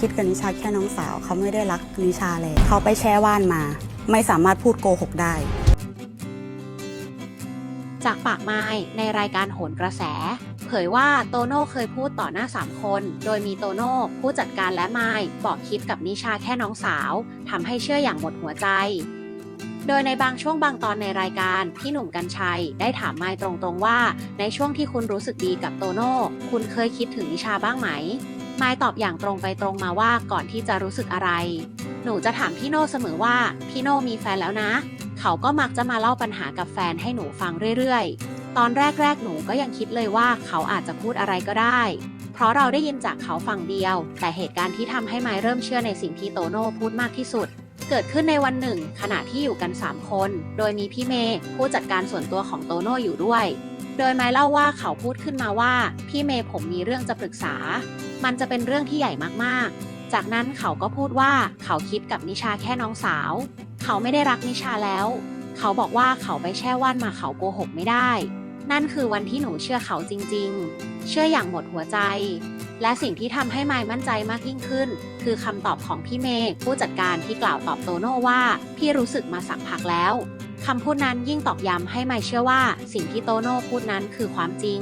คิดกับนิชาแค่น้องสาวเขาไม่ได้รักนิชาเลย เขาไปแช่ว่านมา ไม่สามารถพูดโกหกได้ จากปากไม้ในรายการโหนกระแส เผยว่าโตโน่เคยพูดต่อหน้า 3 คน โดยมีโตโน่ผู้จัดการและไม้บอกคิดกับนิชาแค่น้องสาวทำให้เชื่ออย่างหมดหัวใจโดยในบางช่วงบางตอนในรายการ พี่หนุ่มกัญชัยได้ถามไม้ตรงๆว่า ในช่วงที่คุณรู้สึกดีกับโตโน่ คุณเคยคิดถึงนิชาบ้างไหม ไม้ตอบอย่างตรงไปตรงมาว่าก่อนที่จะรู้สึกอะไร หนูจะถามพี่โน่เสมอว่าพี่โน่มีแฟนแล้วนะ เขาก็มักจะมาเล่าปัญหากับแฟนให้หนูฟังเรื่อยๆ ตอนแรกๆ หนูก็ยังคิดเลยว่าเขาอาจจะพูดอะไรก็ได้ เพราะเราได้ยินจากเขาฝั่งเดียว แต่เหตุการณ์ที่ทำให้ไม้เริ่มเชื่อในสิ่งที่โตโน่พูดมากที่สุด เกิดขึ้นในวันหนึ่ง ขณะที่อยู่กัน 3 คน โดยมีพี่เมย์ผู้จัดการส่วนตัวของโตโน่อยู่ด้วย โดยไม้เล่าว่าเขาพูดขึ้นมาว่า พี่เมย์ผมมีเรื่องจะปรึกษา มันจะเป็นเรื่องที่ใหญ่มากๆ จากนั้นเขาก็พูดว่าเขาคิดกับนิชาแค่น้องสาว เขาไม่ได้รักนิชาแล้ว เขาบอกว่าเขาไปแช่ว่านมาเขาโกหกไม่ได้ นั่นคือวันที่หนูเชื่อเขาจริงๆ เชื่ออย่างหมดหัวใจ และสิ่งที่ทำให้ไมายมั่นใจมากยิ่งขึ้น คือคำตอบของพี่เมย์ผู้จัดการที่กล่าวตอบโตโน่ว่า พี่รู้สึกมาสักพักแล้ว คำพูดนั้นยิ่งตอกย้ำให้ไม่เชื่อว่าสิ่งที่โตโน่พูดนั้นคือความจริง